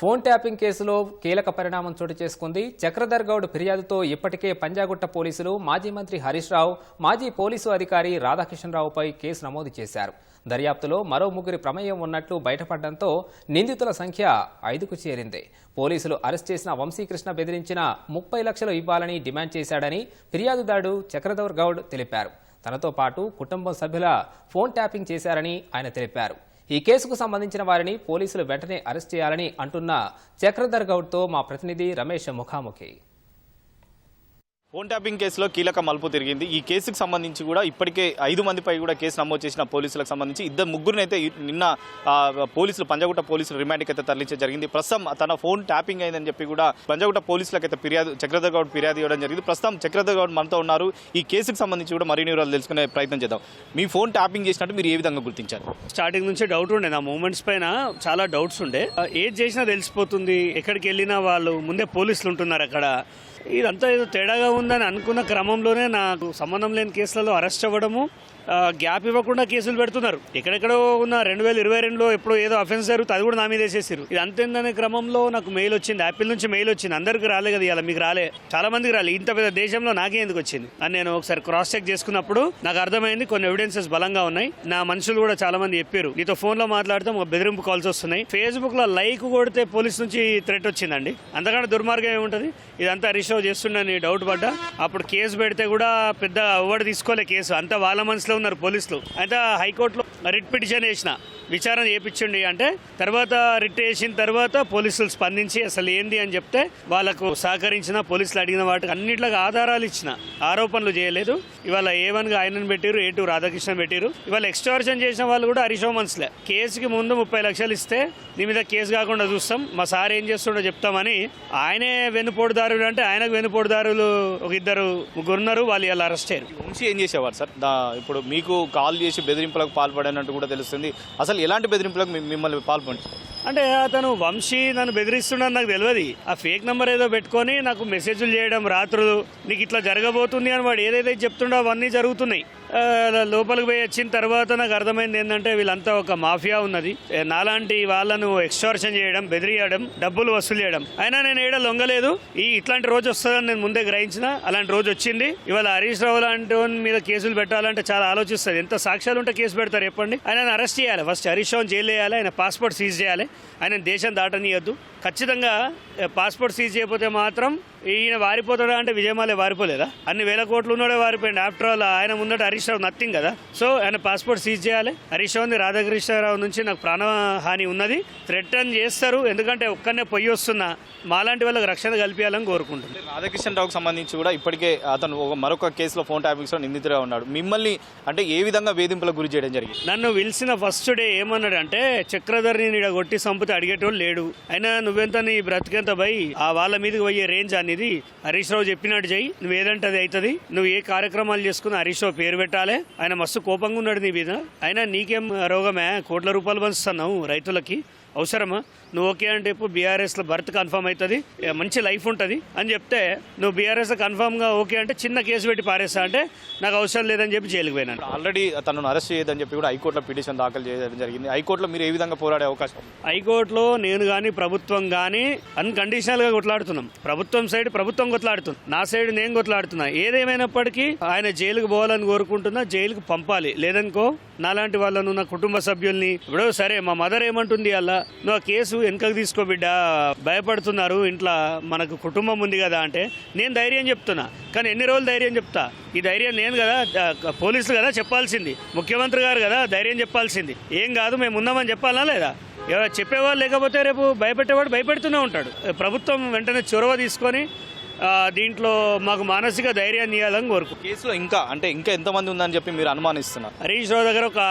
Phone tapping కేసులో కీలక పరిణామం చోటు చేసుకుంది. చక్రధర్ గౌడ్ ఫిర్యాదుతో ఇప్పటికే పంజాగుట్ట పోలీసులు మాజీ మంత్రి హరీష్ రావు మాజీ పోలీసు అధికారి రాధాకిషన్రావుపై కేసు నమోదు చేశారు. దర్యాప్తులో మరో ముగ్గురి ప్రమేయం ఉన్నట్లు బయటపడడంతో నిందితుల సంఖ్య ఐదుకు చేరింది. పోలీసులు అరెస్ట్ చేసిన వంశీకృష్ణ బెదిరించిన ముప్పై లక్షలు ఇవ్వాలని డిమాండ్ చేశాడని ఫిర్యాదుదారుడు చక్రధర్ గౌడ్ తెలిపారు. తనతో పాటు కుటుంబ సభ్యుల ఫోన్ ట్యాపింగ్ చేశారని ఆయన తెలిపారు. ఈ కేసుకు సంబంధించిన వారిని పోలీసులు వెంటనే అరెస్ట్ చేయాలని అంటున్న చక్రధర్ గౌడ్తో మా ప్రతినిధి రమేష్ ముఖాముఖి. ఫోన్ ట్యాపింగ్ కేసులో కీలక మలుపు తిరిగింది. ఈ కేసుకు సంబంధించి కూడా ఇప్పటికే ఐదు మందిపై కూడా కేసు నమోదు చేసిన పోలీసులకు సంబంధించి ఇద్దరు ముగ్గురిని అయితే నిన్న పోలీసులు పంజాగుట్ట పోలీసులు రిమాండ్కి అయితే తరలించడం జరిగింది. ప్రస్తుతం తన ఫోన్ ట్యాపింగ్ అయిందని చెప్పి కూడా పంజాగుట్ట పోలీసులకు అయితే ఫిర్యాదు చక్రధర్ గౌడ్ ఫిర్యాదు ఇవ్వడం జరిగింది. ప్రస్తుతం చక్రధర్ గౌడ్ మనతో ఉన్నారు. ఈ కేసుకు సంబంధించి కూడా మరిన్ని వివరాలు తెలుసుకునే ప్రయత్నం చేద్దాం. మీ ఫోన్ ట్యాపింగ్ చేసినట్టు మీరు ఏ విధంగా గుర్తించారు? స్టార్టింగ్ నుంచి డౌట్ ఉండే నా మూమెంట్స్ పైన చాలా డౌట్స్ ఉండే. ఏది చేసినా తెలిసిపోతుంది ఎక్కడికి వెళ్ళినా వాళ్ళు ముందే పోలీసులు ఉంటున్నారు అక్కడ. ఇదంతా ఏదో తేడాగా ఉందని అనుకున్న క్రమంలోనే నాకు సంబంధం లేని కేసులలో అరెస్ట్ అవ్వడము గ్యాప్ ఇవ్వకుండా కేసులు పెడుతున్నారు. ఎక్కడెక్కడో ఉన్న రెండు వేల ఇరవై రెండులో ఎప్పుడో ఏదో అఫెన్స్ జరుగుతుంది అది కూడా నా మీద వేసేసారు ఇది అంతేందనే క్రమంలో నాకు మెయిల్ వచ్చింది. యాపిల్ నుంచి మెయిల్ వచ్చింది. అందరికి రాలే కదా ఇలా మీకు రాలే. చాలా మందికి రాలే. ఇంత పెద్ద దేశంలో నాకే ఎందుకు వచ్చింది? అని నేను ఒకసారి క్రాస్ చెక్ చేసుకున్నప్పుడు నాకు అర్థమైంది కొన్ని ఎవిడెన్సెస్ బలంగా ఉన్నాయి. నా మనుషులు కూడా చాలా మంది చెప్పారు నీతో ఫోన్లో మాట్లాడితే ఒక బెదిరింపు కాల్స్ వస్తున్నాయి. ఫేస్బుక్లో లైక్ కొడితే పోలీస్ నుంచి థ్రెట్ వచ్చిందండి. అంతకంటే దుర్మార్గం ఏముంటది? ఇదంతా రిషో చేస్తుండని డౌట్ పడ్డా. అప్పుడు కేసు పెడితే కూడా పెద్ద ఎవరు తీసుకోలే కేసు అంతా వాళ్ళ మనసులో ఉన్నారు పోలీసులు. అయితే హైకోర్టులో రిట్ పిటిషన్ వేసిన. విచారణ చేపించండి అంటే తర్వాత రిట్ వేసిన తర్వాత పోలీసులు స్పందించి అసలు ఏంది అని చెప్తే వాళ్ళకు సహకరించిన పోలీసులు అడిగిన వాటికి అన్నిట్లకు ఆధారాలు ఇచ్చిన ఆరోపణలు చేయలేదు. ఇవాళ ఏ వన్గా ఆయనను పెట్టారు ఏ టూ రాధాకృష్ణ పెట్టారు ఇవాళ ఎక్స్టార్షన్ చేసిన వాళ్ళు కూడా హరిశోమన్స్లే కేసుకి ముందు ముప్పై లక్షలు ఇస్తే నీ మీద కేసు కాకుండా చూస్తాం. మా సార్ ఏం చేస్తుండో చెప్తామని ఆయనే వెన్నుపోటుదారులు అంటే ఆయనకు వెన్నుపోటుదారులు ఒక ఇద్దరు ముగ్గురు ఉన్నారు వాళ్ళు ఇలా అరెస్ట్ అయ్యారు వంశీ ఏం చేసేవారు సార్? దా ఇప్పుడు మీకు కాల్ చేసి బెదిరింపులకు పాల్పడినట్టు కూడా తెలుస్తుంది. అసలు ఎలాంటి బెదిరింపులకు మిమ్మల్ని పాల్పొంచారు అంటే అతను వంశీ నన్ను బెదిరిస్తున్నాడు నాకు తెలియదు. ఆ ఫేక్ నెంబర్ ఏదో పెట్టుకొని నాకు మెసేజ్లు చేయడం రాత్రులు నీకు ఇట్లా జరగబోతుంది అని వాడు ఏదైతే చెప్తుండో అవన్నీ జరుగుతున్నాయి. లోపలికి పోయి వచ్చిన తర్వాత నాకు అర్థమైంది ఏంటంటే వీళ్ళంతా ఒక మాఫియా ఉన్నది. నాలాంటి వాళ్ళను ఎక్స్టార్షన్ చేయడం బెదిరియడం డబ్బులు వసూలు చేయడం. అయినా నేను ఏడ లొంగలేదు. ఈ ఇట్లాంటి రోజు వస్తుందని నేను ముందే గ్రహించిన. అలాంటి రోజు వచ్చింది. ఇవాళ హరీష్ రావు లాంటి మీద కేసులు పెట్టాలంటే చాలా ఆలోచిస్తుంది. ఎంత సాక్ష్యాలు ఉంటే కేసు పెడతారు చెప్పండి. ఆయన అరెస్ట్ చేయాలి. ఫస్ట్ హరీష్ రావు జైలు వేయాలి. ఆయన పాస్పోర్ట్ సీజ్ చేయాలి. ఆయన దేశం దాటనీయద్దు. ఖచ్చితంగా పాస్పోర్ట్ సీజ్ చేయకపోతే మాత్రం ఈయన వారిపోతాడా అంటే విజయమాలే వారిపోలేదా? అన్ని వేల కోట్లు ఉన్నాడే వారిపోయింది ఆఫ్టర్ ఆల్ ఆయన ముందట హరీష్ రావు నథింగ్ కదా. సో ఆయన పాస్పోర్ట్ సీజ్ చేయాలి. హరీష్ రావుని రాధాకృష్ణరావు నుంచి నాకు ప్రాణహాని ఉన్నది. థ్రెటన్ చేస్తారు. ఎందుకంటే ఒక్కనే పొయ్యి వస్తున్నా. మాలాంటి వాళ్ళకి రక్షణ కల్పించాలని కోరుకుంటున్నాను రాధాకృష్ణ రావుకు సంబంధించి కూడా ఇప్పటికే అతను మరొక కేసులో ఫోన్ ట్యాపింగ్స్లో నిందితుడిగా ఉన్నాడు. మిమ్మల్ని అంటే ఏ విధంగా వేధింపులకు గురి చేయడం జరిగింది? నన్ను పిలిచిన ఫస్ట్ డే ఏమన్నాడంటే చక్రధర్ని నీడ కొట్టి సంపుతే అడిగేటోళ్ళు లేడు. అయినా నువ్వెంత నీ బ్రతికెంత బై? ఆ వాళ్ళ మీదకి పోయే రేంజ్ అనేది హరీష్ రావు చెప్పినట్టు చెయ్యి. నువ్వు ఏదంటే అది అవుతుంది. నువ్వు ఏ కార్యక్రమాలు చేసుకుని హరీష్ రావు పేరు పెట్టాలి. ఆయన మస్తు కోపంగా ఉన్నాడు నీ మీద. అయినా నీకేం రోగమే? కోట్ల రూపాయలు పంచుతున్నావు రైతులకి. అవసరమా? నువ్వు ఓకే అంటే ఇప్పుడు బీఆర్ఎస్లో బర్త్ కన్ఫర్మ్ అవుతుంది? మంచి లైఫ్ ఉంటుంది. అని చెప్తే నువ్వు బీఆర్ఎస్ కన్ఫర్మ్గా ఓకే అంటే చిన్న కేసు పెట్టి పారేస్తా అంటే నాకు అవసరం లేదని చెప్పి జైలుకి పోయినాను. ఆల్రెడీ తనను అరెస్ట్ చేయదని చెప్పి కూడా హైకోర్టులో పిటిషన్ దాఖలు చేయడం జరిగింది. హైకోర్టులో మీరు ఏ విధంగా పోరాడే అవకాశం? హైకోర్టులో నేను కానీ ప్రభుత్వం కానీ అన్కండిషనల్గా కొట్లాడుతున్నాం. ప్రభుత్వం సైడ్ ప్రభుత్వం కొట్లాడుతుంది. నా సైడ్ నేను కొట్లాడుతున్నా. ఏదేమైనప్పటికీ ఆయన జైలుకు పోవాలని కోరుకుంటున్నా జైలుకు పంపాలి. లేదనుకో నాలాంటి వాళ్ళను నా కుటుంబ సభ్యుల్ని ఇప్పుడు సరే మా మదర్ ఏమంటుంది అలా నువ్వు ఆ కేసు వెనకకు తీసుకో బిడ్డ. భయపడుతున్నారు ఇంట్లో మనకు కుటుంబం ఉంది కదా అంటే నేను ధైర్యం చెప్తున్నా. కానీ ఎన్ని రోజులు ధైర్యం చెప్తా? ఈ ధైర్యం నేను కదా పోలీసులు కదా చెప్పాల్సింది. ముఖ్యమంత్రి గారు కదా ధైర్యం చెప్పాల్సింది. ఏం కాదు మేము ఉన్నామని చెప్పాలా లేదా? చెప్పేవాళ్ళు లేకపోతే రేపు భయపెట్టేవాడు భయపెడుతూనే ఉంటాడు. ప్రభుత్వం వెంటనే చొరవ తీసుకొని దీంట్లో మాకు మానసిక ధైర్యాన్ని ఇవ్వాలని కోరుకు కేసులో ఇంకా అంటే ఇంకా ఎంతమంది ఉందని చెప్పి మీరు అనుమానిస్తున్నారు హరీష్ రావు దగ్గర ఒక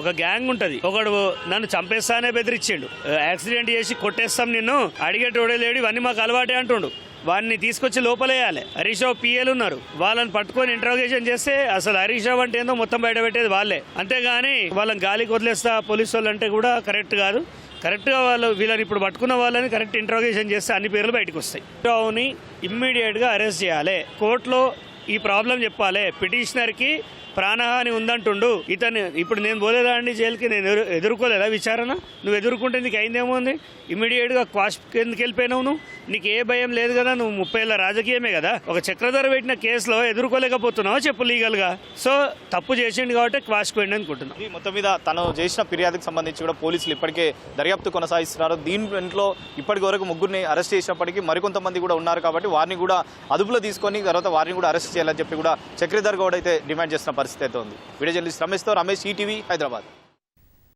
ఒక గ్యాంగ్ ఉంటది. ఒకడు నన్ను చంపేస్తానే బెదిరించిండు. యాక్సిడెంట్ చేసి కొట్టేస్తాం నిన్ను అడిగేటోడే లేడు ఇవన్నీ మాకు అలవాటే అంటుండు. వాడిని తీసుకొచ్చి లోపలేయాలి. హరీష్ రావు పిఏలు ఉన్నారు. వాళ్ళని పట్టుకొని ఇంట్రోగేషన్ చేస్తే అసలు హరీష్ రావు అంటే ఏందో మొత్తం బయట పెట్టేది వాళ్ళే. అంతేగాని వాళ్ళని గాలికి వదిలేస్తా పోలీసు వాళ్ళు అంటే కూడా కరెక్ట్ కాదు. కరెక్ట్గా వాళ్ళు వీళ్ళని ఇప్పుడు పట్టుకున్న వాళ్ళని కరెక్ట్ ఇంట్రోగేషన్ చేస్తే అన్ని పేర్లు బయటకు వస్తాయి. రావుని ఇమ్మీడియట్గా అరెస్ట్ చేయాలి. కోర్టులో ఈ ప్రాబ్లం చెప్పాలి. పిటిషనర్కి ప్రాణహాని ఉందంటుండు. ఇతను ఇప్పుడు నేను పోలేదా అండి జైలుకి నేను ఎదుర్కోలేదా విచారణ? నువ్వు ఎదుర్కొంటే నీకు అయిందేమో ఉంది ఇమీడియట్గా క్వాష్ కిందకి వెళ్ళిపోయినావు నువ్వు. నీకు ఏ భయం లేదు కదా నువ్వు ముప్పై ఏళ్ళ రాజకీయమే కదా. ఒక చక్రధర పెట్టిన కేసులో ఎదుర్కోలేకపోతున్నావు చెప్పు లీగల్గా? సో తప్పు చేసిండు కాబట్టి క్వాష్కి పోయింది అనుకుంటున్నాను మొత్తం మీద తను చేసిన ఫిర్యాదుకు సంబంధించి కూడా పోలీసులు ఇప్పటికే దర్యాప్తు కొనసాగిస్తున్నారు. దీంట్లో ఇప్పటి వరకు ముగ్గురిని అరెస్ట్ చేసినప్పటికీ మరికొంతమంది కూడా ఉన్నారు కాబట్టి వారిని కూడా అదుపులో తీసుకొని తర్వాత వారిని కూడా అరెస్ట్ చేయాలని చెప్పి కూడా చక్రధర్ గౌడ్ అయితే డిమాండ్ చేస్తున్న పరిస్థితి అయితే ఉంది. వీడియో జర్నలిస్ట్ రమేష్తో రమేష్ ఈటీవీ హైదరాబాద్.